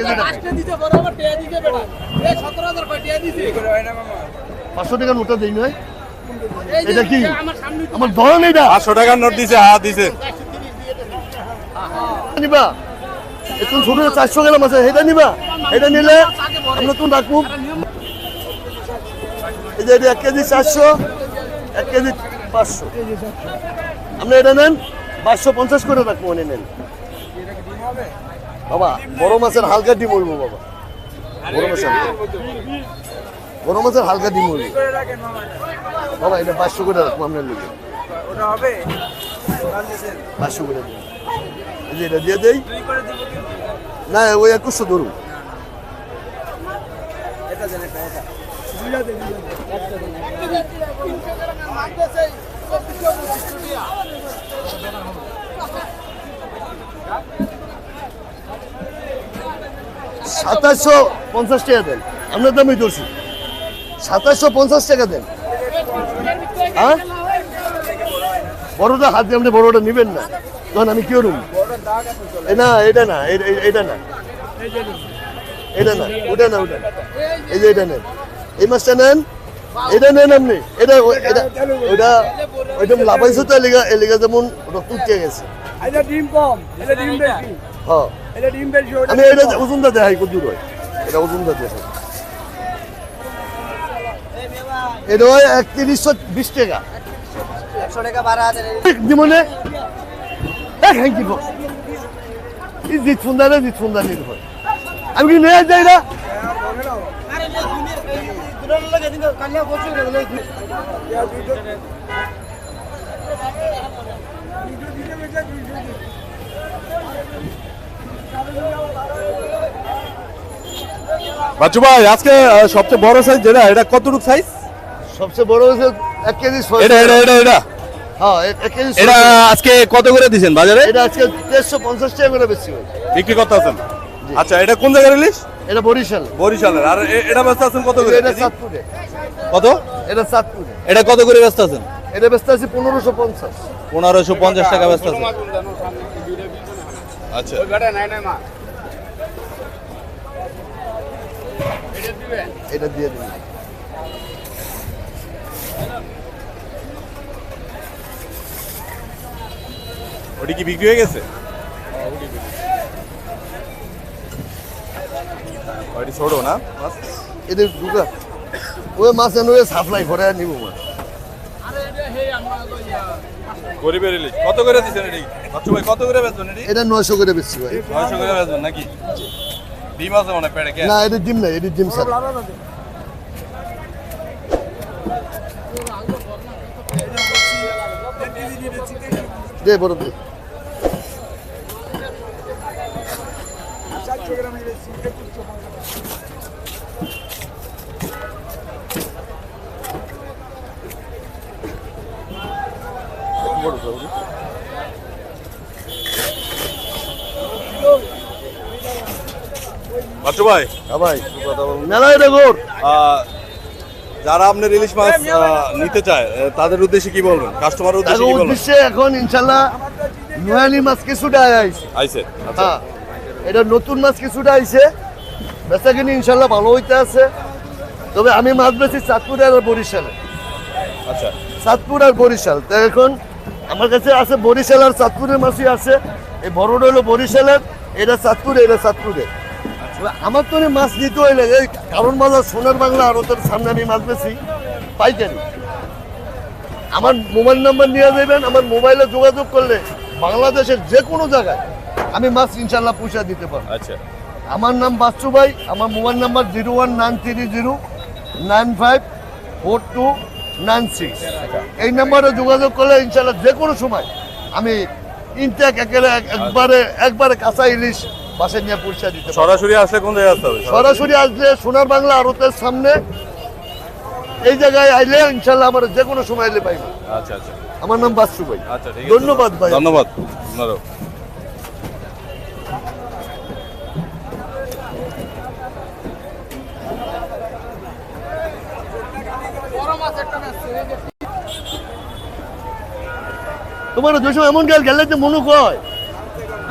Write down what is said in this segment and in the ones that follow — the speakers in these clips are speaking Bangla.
কেজি টাকা লাস্টে দিতে বরাবর টিয়া দিতে বেটা এই 17000 কয় টিয়া দিছে। পাঁচশো টাকার নোটটা দিই নয় এটা কি? আমার সামনে আমার ধরন এটা। পাঁচশো টাকার নোট দিছে হ্যাঁ দিছে। নিবা। একটু ছোট চারশো গ্রাম আছে এটা নিবা। এটা নিলে আমরা তুমি রাখব। এই যে এক কেজি চারশো এক কেজি পাঁচশো। আপনি এটা নেন পাঁচশো পঞ্চাশ করে রাখব মনে নেন। বাবা বড় মাছের হালকা ডিম উঠবো বাবা। বড় মাছের বড় মাছের হালকা ডিম উঠবো বাবা এটা পাঁচশো করে রাখব আপনার লোকে। পাঁচশো করে যে এটা দিয়ে দেই। না ওই একুশশো ধরুন। সাতাশশো পঞ্চাশ টাকা দেন। আপনার দামই ধরছি সাতাশশো পঞ্চাশ টাকা দেন। হ্যাঁ? বড়টা হাত দিয়ে আপনি বড়টা নেবেন না। তখন আমি কি করুন না এটা না এটা না। এটা না ওটা না ওটা এই যে এটা নেন। এই মাছটা নেন। এটা নেন আপনি। এটা এটা ওটা ওইটা লাফাইছো তো এলিগা এলিগা যেমন রক্ত উঠে গেছে। ডিম কম ডিম হ্যাঁ। ওটা আমি এটা ওজনটা দেখাই কত দূর হয়? এটা ওজনটা দেখাই। এটা হয় একত্রিশশো বিশ টাকা। একশো টাকা বাড়া আছে জীবনে এক হ্যাঙ্কি বস। এই জিত ফুন্দারে জিত ফুন্দা নিতে হয়। আমি কি নিয়ে যাই না? বাচ্চু ভাই আজকে সবচেয়ে বড় সাইজ যেটা এটা কতটুকু সাইজ সবচেয়ে বড় হচ্ছে এক কেজি এটা এটা এটা এটা? হ্যাঁ এক- এক কেজি এটা আজকে কত করে দিছেন বাজারে? এটা আজকে দেড়শো পঞ্চাশ টাকা করে বেশি বিক্রি করতে আছেন আচ্ছা এটা কোন জায়গার ইলিশ? এটা বরিশাল। বরিশালের। আর এটা ব্যস্ত আছেন কত করে? এটা? কত? এটা এটা কত করে ব্যস্ত আছেন? এটা ব্যস্ত আছে পনেরোশো পঞ্চাশ। পনেরোশো পঞ্চাশ টাকা ব্যস্ত আছেন। আচ্ছা। এটা দিয়ে দিন। ওটি কি বিক্রি হয়ে গেছে? ওটি ছোট না? এদের দুটা। ওই মাছ এনে সাপ্লাই করে আর নিবো মাছ গরিবের ইলিশ কত করে দিচ্ছেন এটি? বাচ্চু ভাই কত করে বেচবেন এটি? এটা নয়শো করে বেচছি ভাই। নয়শো করে বেচবেন নাকি? ডিম আছে মনে কে? না এটা ডিম নাই এটা ডিম স্যার। দে বড় দে। বড় দাও বাচ্চু ভাই? হ্যাঁ ভাই। যারা আপনার ইলিশ মাছ নিতে চায় তাদের উদ্দেশ্যে কি বলবেন? কাস্টমার তার উদ্দেশ্যে কি বলবেন? এখন নোয়ালি মাছ কিছুটা আইছে। আইসে হ্যাঁ এটা নতুন মাছ কিছুটা আইছে। বেচা কিনি ইনশাল্লাহ ভালো হইতে আছে। তবে আমি মাছ বেছি চাঁদপুর আর বরিশালে। আচ্ছা। চাঁদপুর আর বরিশাল। তো এখন আমার কাছে আছে বরিশাল আর চাঁদপুরের মাছই আছে। এই বড়টা হলো বরিশালের এটা চাঁদপুরে এটা চাঁদপুরে। আমার তো মাছ নিতে হইলে এই কারণ বাজার সোনার বাংলা আর ওদের সামনে আমি মাছ বেছি পাইকারি। আমার মোবাইল নাম্বার নিয়ে যাবেন আমার মোবাইলে যোগাযোগ করলে বাংলাদেশের যে কোনো জায়গায় আমি মাছ ইনশাল্লাহ পয়সা দিতে পারব। আচ্ছা। আমার নাম বাচ্চু ভাই আমার mobile number zero one nine three zero nine five four two nine six এই নাম্বারে যোগাযোগ করলে ইনশাল্লাহ যে কোনো সময় আমি ইনটেক একেবারে একবারে একবারে কাঁচা ইলিশ বাসে নিয়ে পয়সা দিতে সরাসরি আসলে কোন জায়গায় আসতে হবে? সরাসরি আসলে সোনার বাংলা আড়তের সামনে এই জায়গায় আইলে ইনশাল্লাহ আমার যে কোনো সময় এলে পাইব। আচ্ছা আচ্ছা। আমার নাম বাচ্চু ভাই। আচ্ছা ধন্যবাদ ভাই। ধন্যবাদ আপনারও বড় মাছ একটা মাছ এই যে তোমার দুশো এমন গেল গেলে যে মনু কয়?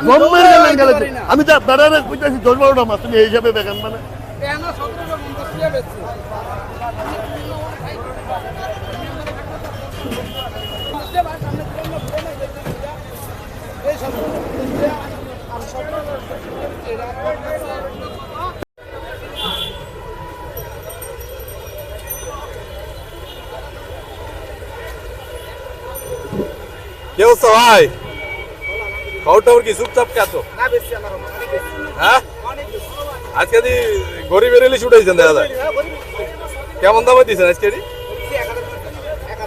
জন্মের গেলেন গেলে আমি তো বেড়ারে কইতাছি দশ বারোটা মাছ তুমি এই হিসাবে বেগান মানে। এই সতেরোশো পঞ্চাশ টাকা আর সতেরোশো কে অবস্থা ভাই খবর টবর কি চুপচাপ কে তো না বেশি আমার অনেক বেশি। হ্যাঁ? আজকে দি গরিবের ইলিশ উঠাইছেন দেখা যায়। কেমন দামে দিয়েছেন আজকে?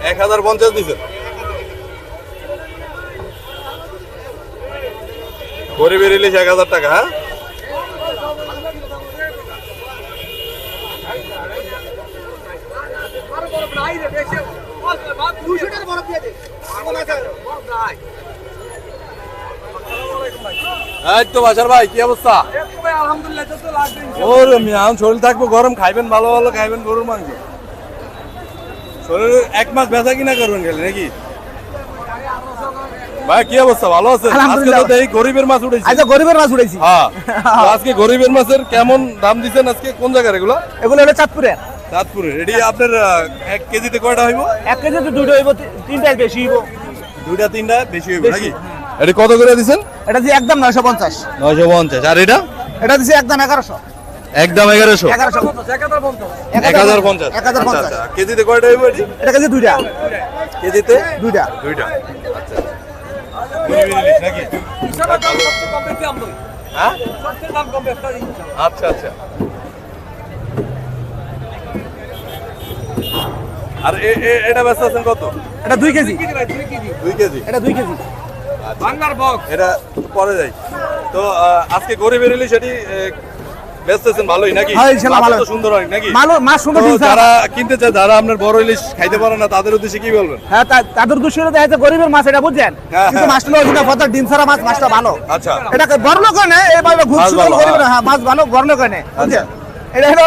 এক হাজার পঞ্চাশ। দিয়েছেন গরিবের ইলিশ এক হাজার টাকা হ্যাঁ? দুশো টাকা বরফ দিয়ে এই তো বাসার ভাই কি অবস্থা? আলহামদুলিল্লাহ তো লাগবে ওর মিয়ান শরীর থাকব গরম খাইবেন ভালো ভালো খাইবেন গরুর মাংস। শরীর এক মাস ব্যথা কিনা করবেন গেলে নাকি? ভাই কি অবস্থা? ভালো আছে আজকে তো দেখি গরিবের মাছ উঠেছে। আচ্ছা গরিবের মাছ উঠেছি। হ্যাঁ আজকে গরিবের মাছের কেমন দাম দিচ্ছেন আজকে? কোন জায়গার এগুলো? এগুলো হলো চাঁদপুরের। চাঁদপুরের এটি আপনার এক কেজিতে কয়টা হইব? এক কেজি তো দুটো হইব তিনটা বেশি হইব। দুইটা তিনটা বেশি হইব নাকি? এটি কত করে দিচ্ছেন এটা দিয়ে একদম নয়শো পঞ্চাশ। নয়শো পঞ্চাশ। আর এটা? এটা দিচ্ছে একদম এগারোশো। একদম এগারোশো? এগারোশো এক হাজার পঞ্চাশ। এক হাজার আচ্ছা, পঞ্চাশ। আচ্ছা। কেজিতে কয়টা হইব এটি? এটা কেজি দুইটা। কেজিতে? দুইটা। দুইটা। আচ্ছা নাকি? আচ্ছা আচ্ছা। আর এ- এ- এটা ব্যস্ত আছেন কত? এটা দুই কেজি। দুই কেজি এটা দুই কেজি। বাংলার বক্স এটা পরে যাই। তো আজকে ভালোই নাকি? হ্যাঁ, ইনশাল্লাহ মাছ ভালো। তো সুন্দর অনেক নাকি? মালো মাছ সুন্দর তো ডিম ছাড়া। যারা কিনতে চায় যারা আপনার বড় ইলিশ খাইতে পারে না তাদের উদ্দেশ্যে কি বলবেন? হ্যাঁ তাদের দুশো দেখা গরিবের মাছ এটা বুঝছেন? হ্যাঁ, কিন্তু। মাছটা হলো পথর ডিম ছাড়া মাছ মাছটা ভালো। আচ্ছা। এটা বড় লোক ঘুষ মাছ ভালো, গরিব হ্যাঁ। মাছ ভালো বড় লোক নেই বুঝছেন? এটা হলো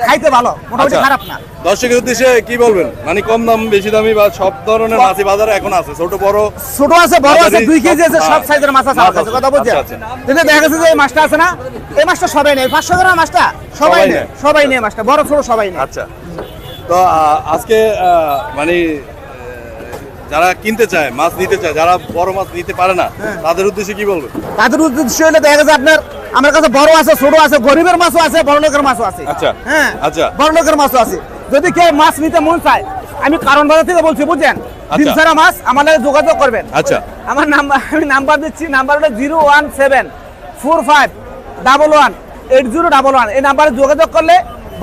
খাইতে ভালো মোটামুটি আচ্ছা। খারাপ না। দর্শকের উদ্দেশ্যে কি বলবেন? মানে কম দাম বেশি দামি বা সব ধরনের মাছই বাজারে এখন আছে ছোট বড়? ছোট আছে বড় আছে দুই কেজি আছে সব- সব সাইজের মাছ আছে আমার কাছে আছে। কথা বুঝছেন? আচ্ছা, দেখা গেছে যে এই মাছটা আছে না এই মাছটা সবাই নেই পাঁচশো গ্রাম মাছটা সবাই নেয়। সবাই নেই মাছটা বড় ছোট সবাই নেই আচ্ছা। তো আজকে আহ, মানে যারা কিনতে চায় মাছ নিতে চায় যারা বড় মাছ নিতে পারে না হ্যাঁ। তাদের উদ্দেশ্যে কি বলবেন? তাদের উদ্দেশ্য হলে দেখা গেছে আপনার আমার কাছে বড় আছে ছোট আছে গরিবের মাছও আছে বড় লোকের মাছও আছে। আচ্ছা। হ্যাঁ আচ্ছা। বড় লোকের মাছও আছে। যদি কেউ মাছ নিতে মন চায় আমি কারণ বাজার থেকে বলছি বুঝছেন? ডিম ছাড়া মাছ আমার লাগে যোগাযোগ করবেন। আচ্ছা। আমার নাম্বার আমি নাম্বার দিচ্ছি নাম্বার হলো zero one seven four five double one eight zero double one. এই নাম্বারে যোগাযোগ করলে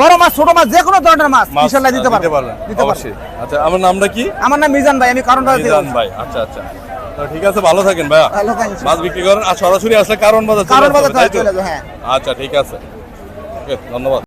বড় মাছ ছোট মাছ যে কোনো ধরনের মাছ ইনশাআল্লাহ ইনশাল্লাহ দিতে পারবেন। দিতে পারব। আচ্ছা আমার নামটা কি? আমার নাম মিজান ভাই আমি কারণ ভাই মিজান ভাই আচ্ছা আচ্ছা। তো ঠিক আছে ভালো থাকেন ভাইয়া। ভালো থাকেন, মাছ বিক্রি করেন আর সরাসরি আসলে কারণ বাজার কারণ বাজার? চলে যাবে, হ্যাঁ। আচ্ছা ঠিক আছে। ওকে ধন্যবাদ।